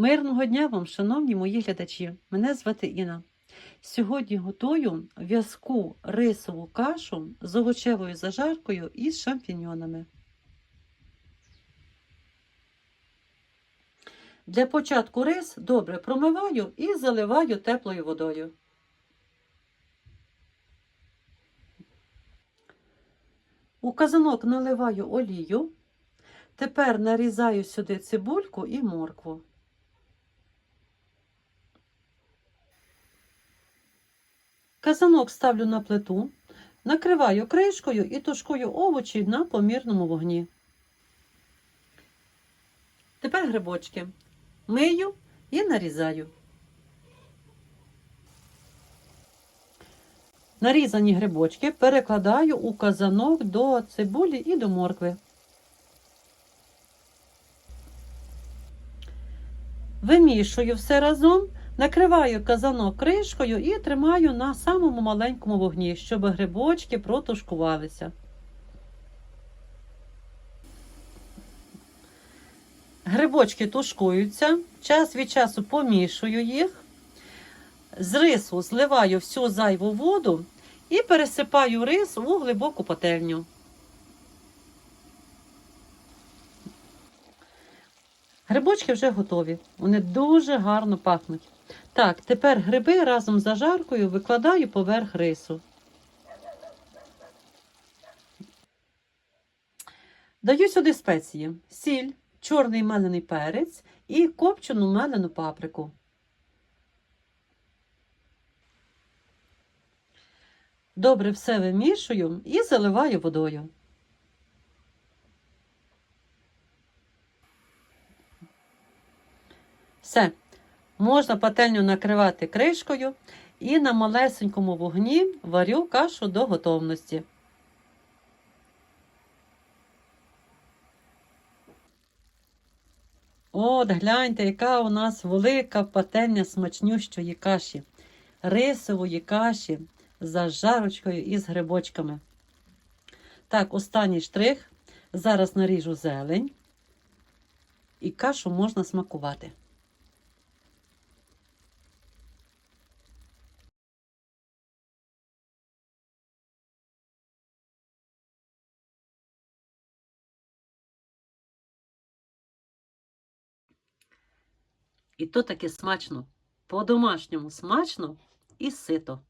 Мирного дня вам, шановні мої глядачі! Мене звати Інна. Сьогодні готую в'язку рисову кашу з овочевою зажаркою і з шампіньонами. Для початку рис добре промиваю і заливаю теплою водою. У казанок наливаю олію. Тепер нарізаю сюди цибульку і моркву. Казанок ставлю на плиту, накриваю кришкою і тушкую овочі на помірному вогні. Тепер грибочки мию і нарізаю. Нарізані грибочки перекладаю у казанок до цибулі і до моркви. Вимішую все разом, накриваю казанок кришкою і тримаю на самому маленькому вогні, щоб грибочки протушкувалися. Грибочки тушкуються, час від часу помішую їх, з рису зливаю всю зайву воду і пересипаю рис у глибоку пательню. Грибочки вже готові. Вони дуже гарно пахнуть. Так, тепер гриби разом з зажаркою викладаю поверх рису. Даю сюди спеції: сіль, чорний мелений перець і копчену мелену паприку. Добре все вимішую і заливаю водою. Все. Можна пательню накривати кришкою і на малесенькому вогні варю кашу до готовності. От, гляньте, яка у нас велика пательня смачнющої каші, рисової каші з зажарочкою і з грибочками. Так, останній штрих. Зараз наріжу зелень і кашу можна смакувати. І то таки смачно, по-домашньому смачно і сито.